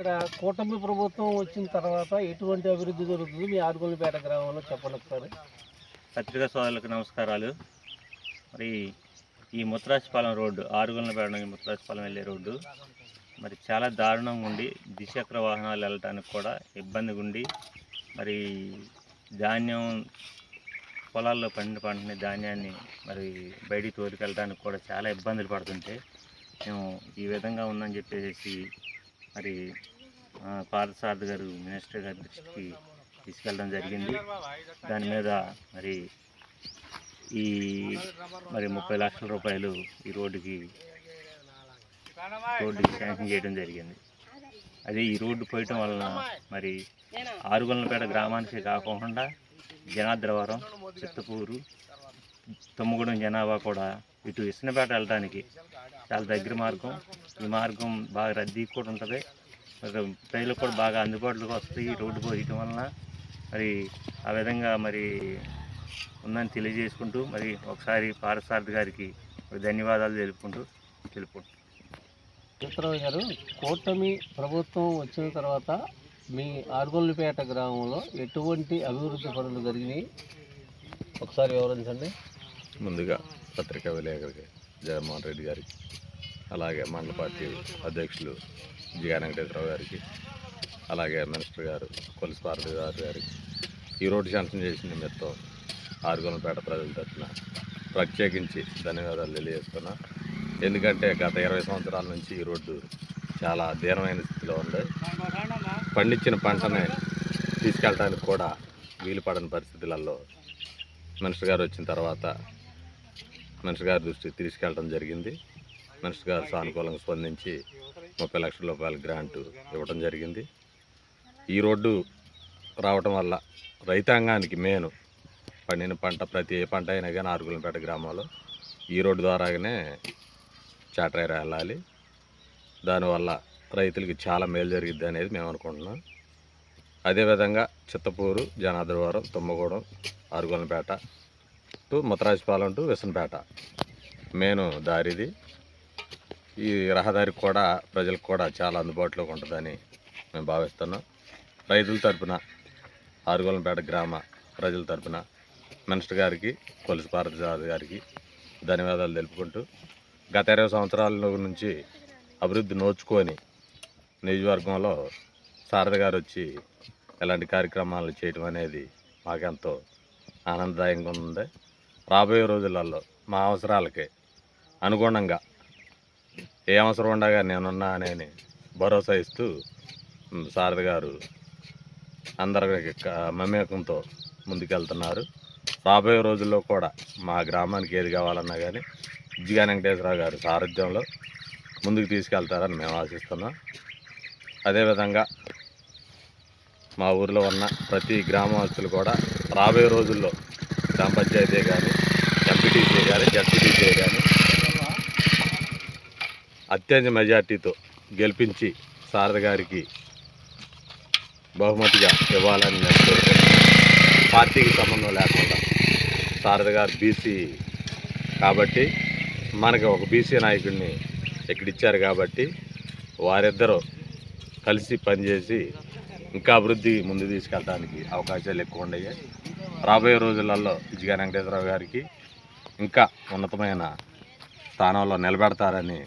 ఇక్కడ కూటమి ప్రభుత్వం వచ్చిన తర్వాత ఎటువంటి అభివృద్ధి జరుగుతుంది మీ ఆరుగొల్లిపేట గ్రామంలో చెప్పండి ఒకసారి. పత్రికా సోదరులకు నమస్కారాలు. మరి ఈ ముత్తరాజపాలెం రోడ్డు ఆరుగులపేట నుంచి ముత్తరాజపాలెం వెళ్ళే రోడ్డు మరి చాలా దారుణంగా ఉండి ద్విచక్ర వాహనాలు వెళ్ళటానికి కూడా ఇబ్బందిగా ఉండి మరి ధాన్యం పొలాల్లో పండిన పంటని ధాన్యాన్ని మరి బయటికి తోలుకెళ్ళడానికి కూడా చాలా ఇబ్బందులు పడుతుంటే మేము ఈ విధంగా ఉందని చెప్పేసి మరి ఆ, పార్థసారథి గారు మినిస్టర్ గారి దృష్టికి తీసుకెళ్ళడం జరిగింది. దాని మీద మరి ఈ మరి ముప్పై లక్షల రూపాయలు ఈ రోడ్డుకి రోడ్డుకి శాంక్షన్ చేయడం జరిగింది. అది ఈ రోడ్డు పోయటం వలన మరి ఆరుగొల్లపేట గ్రామానికి కాకుండా జనాద్రవరం చిత్తపూరు తుమ్మగూడెం జనాభా కూడా ఇటు ఇసునపేట వెళ్ళడానికి చాలా దగ్గర మార్గం. ఈ మార్గం బాగా రద్దీ కూడా ఉంటుంది. మరి ప్రజలకు కూడా బాగా అందుబాటులోకి వస్తాయి ఈ రోడ్డు పోయటం వలన. మరి ఆ విధంగా మరి ఉందని తెలియజేసుకుంటూ మరి ఒకసారి పారసారథి గారికి ధన్యవాదాలు తెలుపుకుంటూ తెలుపుకుంటూ చిత్రరావు గారు కూటమి ప్రభుత్వం వచ్చిన తర్వాత మీ ఆరుగొల్లిపేట గ్రామంలో ఎటువంటి అభివృద్ధి పనులు జరిగినాయి? ఒకసారి వివరించండి. ముందుగా పత్రికా విలేకరికి జగన్మోహన్ రెడ్డి గారికి అలాగే మండల పార్టీ అధ్యక్షులు జిగా వెంకటేశ్వరరావు గారికి అలాగే మినిస్టర్ గారు కొలిసి పార్టీ గారు గారికి ఈ రోడ్డు శాంక్షన్ చేసిన నిమిత్తం ఆరుగొలపేట ప్రజల తరఫున ప్రత్యేకించి ధన్యవాదాలు తెలియజేస్తున్నా. ఎందుకంటే గత ఇరవై సంవత్సరాల నుంచి ఈ రోడ్డు చాలా దీనమైన స్థితిలో ఉంది. పండించిన పంటని తీసుకెళ్ళడానికి కూడా వీలు పడని పరిస్థితులలో మినిస్టర్ గారు వచ్చిన తర్వాత మనిషి గారి దృష్టికి తీసుకెళ్ళడం జరిగింది. మనిషి గారు సానుకూలంగా స్పందించి ముప్పై లక్షల రూపాయల గ్రాంట్ ఇవ్వడం జరిగింది. ఈ రోడ్డు రావటం వల్ల రైతాంగానికి మేను పండిన పంట ప్రతి ఏ పంట అయినా కానీ ఆరుగులంపేట గ్రామంలో ఈ రోడ్డు ద్వారాగానే చాటరైరా వెళ్ళాలి. దానివల్ల రైతులకి చాలా మేలు జరిగిద్ది అనేది మేము అనుకుంటున్నాం. అదేవిధంగా Chittapuru Janadravaram Tummagudem Arugulampeta to Mutharajupalem to Visanapeta main దారిది. ఈ రహదారి కూడా ప్రజలకు కూడా చాలా అందుబాటులో ఉంటుందని మేము భావిస్తున్నాం. రైతుల తరపున ఆరుగోలంపేట గ్రామ ప్రజల తరపున మినిస్టర్ గారికి కొలుసు పార్థసారథి గారికి ధన్యవాదాలు తెలుపుకుంటూ గత ఇరవై సంవత్సరాల నుంచి అభివృద్ధి నోచుకొని నియోజకవర్గంలో శారద గారు వచ్చి ఇలాంటి కార్యక్రమాలు చేయడం అనేది మాకెంతో ఆనందదాయంగా ఉంది రాబోయే రోజులలో మా అవసరాలకి అనుగుణంగా ఏ అవసరం ఉండగా నేనున్నా అని భరోసా ఇస్తూ సారథి గారు అందరికి మమేకంతో ముందుకెళ్తున్నారు. రాబోయే రోజుల్లో కూడా మా గ్రామానికి ఏది కావాలన్నా కానీ జిగా వెంకటేశ్వరరావు గారి సారథ్యంలో ముందుకు తీసుకెళ్తారని మేము ఆశిస్తున్నాం. అదేవిధంగా మా ఊరిలో ఉన్న ప్రతి గ్రామవాసులు కూడా రాబోయే రోజుల్లో గ్రామ పంచాయతీ కానీ ఎంపీటీసీ కానీ జడ్పీటీసీ కానీ అత్యంత మెజార్టీతో గెలిపించి శారద గారికి బహుమతిగా ఇవ్వాలని నేను కోరుకుంటున్నాను. పార్టీకి సంబంధం లేకుండా శారద గారు బీసీ కాబట్టి మనకి ఒక బీసీ నాయకుడిని ఇక్కడ ఇచ్చారు కాబట్టి వారిద్దరూ కలిసి పనిచేసి ఇంకా అభివృద్ధి ముందు తీసుకెళ్ళడానికి అవకాశాలు ఎక్కువ ఉన్నాయి రాబోయే రోజులలో జిగా వెంకటేశ్వరరావు గారికి ఇంకా ఉన్నతమైన స్థానంలో నిలబెడతారని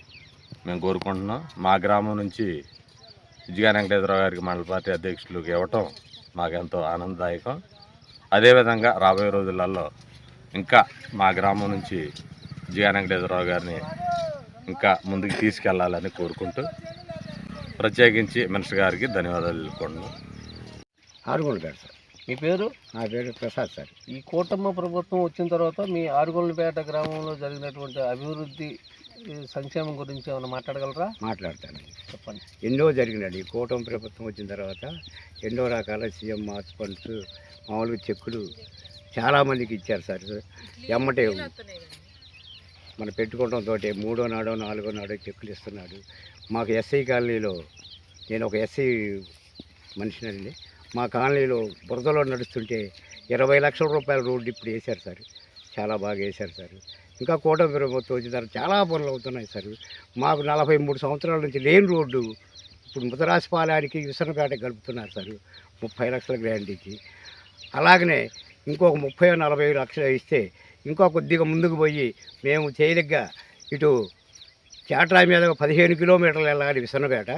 మేము కోరుకుంటున్నాం. మా గ్రామం నుంచి జిగా వెంకటేశ్వరరావు గారికి మండల పార్టీ అధ్యక్షులకు ఇవ్వటం మాకెంతో ఆనందదాయకం. అదేవిధంగా రాబోయే రోజులలో ఇంకా మా గ్రామం నుంచి జిగా వెంకటేశ్వరరావు గారిని ఇంకా ముందుకు తీసుకెళ్ళాలని కోరుకుంటూ ప్రత్యేకించి మినిస్టర్ గారికి ధన్యవాదాలు తెలుపుకుంటున్నాం. ఆరుగొండపేట సార్. మీ పేరు? నా పేరు ప్రసాద్ సార్. ఈ కూటమి ప్రభుత్వం వచ్చిన తర్వాత మీ ఆరుగొల్లిపేట గ్రామంలో జరిగినటువంటి అభివృద్ధి సంక్షేమం గురించి ఏమైనా మాట్లాడగలరా? మాట్లాడతాను చెప్పండి. ఎన్నో జరిగినాడు ఈ కూటమి ప్రభుత్వం వచ్చిన తర్వాత ఎన్నో రకాల సీఎం మార్చ్ ఫండ్స్ మామూలుగా చెక్కులు చాలామందికి ఇచ్చారు సార్. ఎమ్మటే మన పెట్టుకోవడంతో మూడో నాడో నాలుగో నాడో చెక్కులు ఇస్తున్నాడు. మాకు ఎస్ఐ కాలనీలో నేను ఒక ఎస్ఐ మనిషినండి. మా కాలనీలో బురదలో నడుస్తుంటే ఇరవై లక్షల రూపాయల రోడ్డు ఇప్పుడు వేశారు సార్. చాలా బాగా వేశారు సార్. ఇంకా కూటమి ప్రభుత్వం వచ్చిన చాలా పనులు అవుతున్నాయి సార్. మాకు నలభై మూడు సంవత్సరాల నుంచి లేని రోడ్డు ఇప్పుడు ముదరాసిపాలయానికి విసనపేట గడుపుతున్నారు సార్. ముప్పై లక్షల గ్రాంటీకి అలాగనే ఇంకొక ముప్పై నలభై లక్షలు ఇస్తే ఇంకో కొద్దిగా ముందుకు పోయి మేము చేయదగ్గ ఇటు చాట్రా మీద పదిహేను కిలోమీటర్లు వెళ్ళాలి విసనపేట.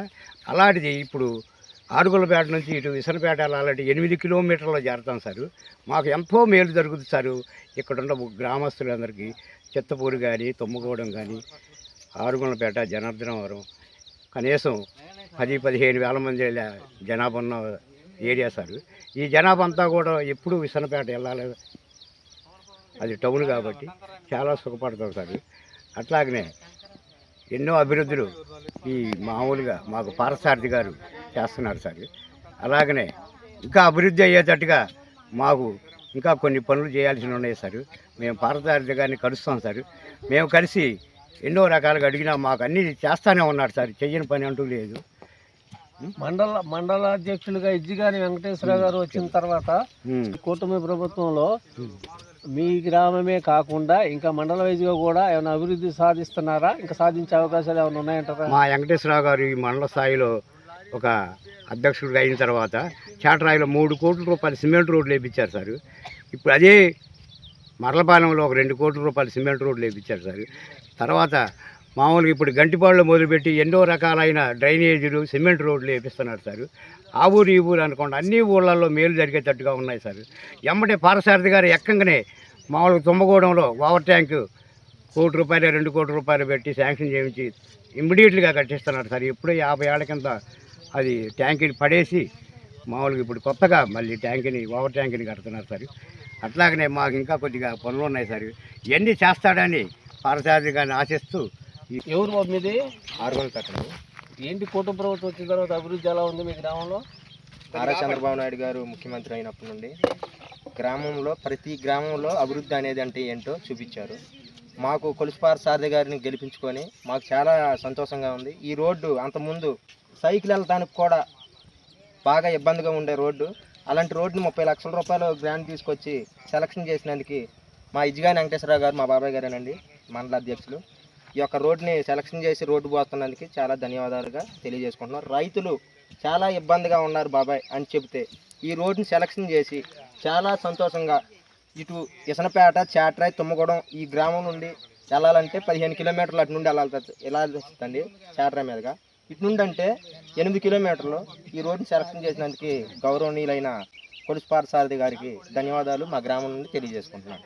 అలాంటిది ఇప్పుడు ఆరుగులపేట నుంచి ఇటు విసనపేట వెళ్ళాలంటే ఎనిమిది కిలోమీటర్లు చేరుతాం సార్. మాకు ఎంతో మేలు జరుగుతుంది సార్. ఇక్కడున్న గ్రామస్తులందరికీ చిత్తపూరు కానీ తుమ్మగూడెం కానీ ఆరుగులపేట జనార్దనవరం కనీసం పది పదిహేను వేల మంది లే- జనాభా ఉన్న ఏరియా సార్. ఈ జనాభా అంతా కూడా ఎప్పుడు విసనపేట వెళ్ళాలి. అది టౌన్ కాబట్టి చాలా సుఖపడతాం సార్. అట్లాగనే ఎన్నో అభివృద్ధులు ఈ మామూలుగా మాకు పారసారథి గారు చేస్తున్నారు సార్. అలాగనే ఇంకా అభివృద్ధి అయ్యేటట్టుగా మాకు ఇంకా కొన్ని పనులు చేయాల్సి ఉన్నాయి సార్. మేము పారసారథి గారిని కలుస్తాం సార్. మేము కలిసి ఎన్నో రకాలుగా అడిగినా మాకు అన్నీ చేస్తానే ఉన్నాడు సార్. చెయ్యని పని అంటూ లేదు. మండల మండల అధ్యక్షులుగా ఇజ్జిగాని వెంకటేశ్వర గారు వచ్చిన తర్వాత. కూటమి ప్రభుత్వంలో. మీ గ్రామమే కాకుండా ఇంకా మండల వైజ్గా కూడా ఏమైనా అభివృద్ధి సాధిస్తున్నారా ఇంకా సాధించే అవకాశాలు ఏమైనా ఉన్నాయంటారా మా వెంకటేశ్వరరావు గారు ఈ మండల స్థాయిలో ఒక అధ్యక్షుడిగా అయిన తర్వాత చాటరాయిలో మూడు కోట్ల రూపాయలు సిమెంట్ రోడ్లు వేయించారు సార్ ఇప్పుడు అదే మరలపాలెంలో ఒక రెండు కోట్ల రూపాయలు సిమెంట్ రోడ్లు వేయించారు సార్ తర్వాత మామూలుగా ఇప్పుడు గంటిపాడులో మొదలుపెట్టి ఎన్నో రకాలైన డ్రైనేజీలు సిమెంట్ రోడ్లు వేపిస్తున్నారు సార్. ఆ ఊరు ఈ ఊరు అనుకోండి అన్ని ఊళ్ళల్లో మేలు జరిగేటట్టుగా ఉన్నాయి సార్. ఎమ్మటే పారసారథి గారు ఎక్కంగానే మామూలుగా తుమ్మగూడెంలో వాటర్ ట్యాంకు కోటి రూపాయలు రెండు కోటి రూపాయలు పెట్టి శాంక్షన్ చేయించి ఇమ్మీడియట్గా కట్టిస్తున్నారు సార్. ఇప్పుడు యాభై ఏళ్ళ కింద అది ట్యాంకీని పడేసి మామూలుగా ఇప్పుడు కొత్తగా మళ్ళీ ట్యాంకీని ఓవర్ ట్యాంకీని కడుతున్నారు సార్. అట్లాగనే మాకు ఇంకా కొద్దిగా పనులు ఉన్నాయి సార్. ఇవన్నీ చేస్తాడని పారసారథి గారిని ఆశిస్తూ ఎవరు బాబు మీది? ఆరుగోలు కట్టండి. ఏంటి కూటమి ప్రభుత్వం వచ్చిన తర్వాత అభివృద్ధి ఎలా ఉంది మీ గ్రామంలో? నారా చంద్రబాబు నాయుడు గారు ముఖ్యమంత్రి అయినప్పటి నుండి గ్రామంలో ప్రతి గ్రామంలో అభివృద్ధి అనేది అంటే ఏంటో చూపించారు. మాకు కొలుసుపార సారథి గారిని గెలిపించుకొని మాకు చాలా సంతోషంగా ఉంది. ఈ రోడ్డు అంతకుముందు సైకిల్ వెళ్ళటానికి కూడా బాగా ఇబ్బందిగా ఉండే రోడ్డు. అలాంటి రోడ్డుని ముప్పై లక్షల రూపాయలు గ్రాంట్ తీసుకొచ్చి సెలక్షన్ చేసినందుకు మా ఇజ్జిగాని వెంకటేశ్వరరావు గారు మా బాబాయ్ గారేనండి మండల అధ్యక్షులు. ఈ యొక్క రోడ్డుని సెలక్షన్ చేసి రోడ్డు పోస్తున్నందుకు చాలా ధన్యవాదాలుగా తెలియజేసుకుంటున్నాం రైతులు చాలా ఇబ్బందిగా ఉన్నారు బాబాయ్ అని చెబితే ఈ రోడ్డుని సెలక్షన్ చేసి చాలా సంతోషంగా ఇటు ఇసనపేట చాట్రాయ్ తుమ్మగూడెం ఈ గ్రామం నుండి వెళ్ళాలంటే పదిహేను కిలోమీటర్లు అటు నుండి వెళ్ళాలి వెళ్ళాల్సి వస్తుందండి చాట్రాయ్ మీదుగా? ఇటు నుండి అంటే ఎనిమిది కిలోమీటర్లు ఈ రోడ్డుని సెలక్షన్ చేసినందుకు గౌరవనీయులైన కొలుసుపార సారథి గారికి ధన్యవాదాలు. మా గ్రామం నుండి తెలియజేసుకుంటున్నాను.